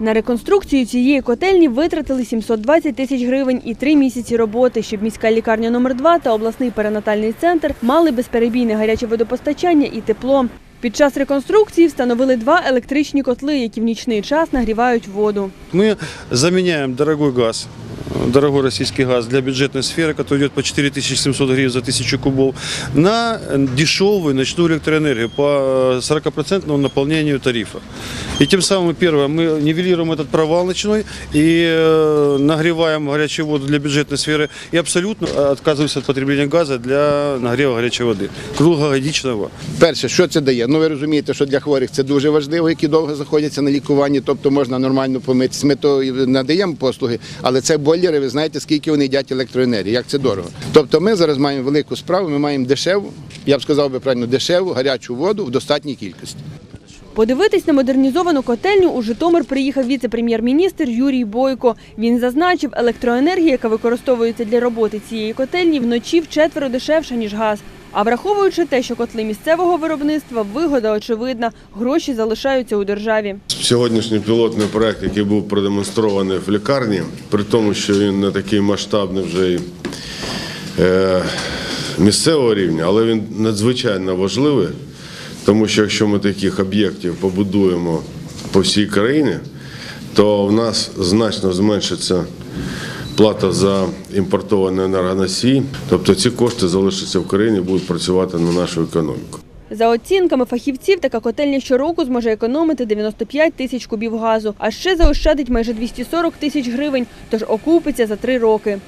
На реконструкцію цієї котельні витратили 720 тисяч гривень і три місяці роботи, щоб міська лікарня номер 2 та обласний перинатальний центр мали безперебійне гаряче водопостачання і тепло. Під час реконструкції встановили два електричні котли, які в нічний час нагрівають воду. Ми заміняємо дорогий газ, дорогой российский газ для бюджетной сферы, который идет по 4700 гривен за 1000 кубов, на дешевую ночную электроэнергию по 40% наполнению тарифа. И тем самым, первое, мы нивелируем этот провал ночной и э, нагреваем горячую воду для бюджетной сферы и абсолютно отказываемся от потребления газа для нагрева горячей воды, круглогодичного. Перше, що це дає? Ну ви розумієте, що для хворих це дуже важливо, які довго знаходяться на лікуванні, тобто можна нормально помитися. Ми то і надаємо послуги, але це бойлери, ви знаєте, скільки вони їдять електроенергії, як це дорого. Тобто ми зараз маємо велику справу, ми маємо дешеву, я б сказав би правильно, дешеву гарячу воду в достатній кількості. Подивитись на модернізовану котельню у Житомир приїхав віце-прем'єр-міністр Юрій Бойко. Він зазначив, електроенергія, яка використовується для роботи цієї котельні, вночі вчетверо дешевша, ніж газ. А враховуючи те, що котли місцевого виробництва, вигода очевидна, гроші залишаються у державі. Сьогоднішній пілотний проект, який був продемонстрований в лікарні, при тому, що він не такий масштабний вже й е, місцевого рівня, але він надзвичайно важливий, тому що якщо ми таких об'єктів побудуємо по всій країні, то в нас значно зменшиться плата за імпортовані енергоносії. Тобто ці кошти залишаться в країні будуть працювати на нашу економіку. За оцінками фахівців, така котельня щороку зможе економити 95 тисяч кубів газу, а ще заощадить майже 240 тисяч гривень, тож окупиться за три роки.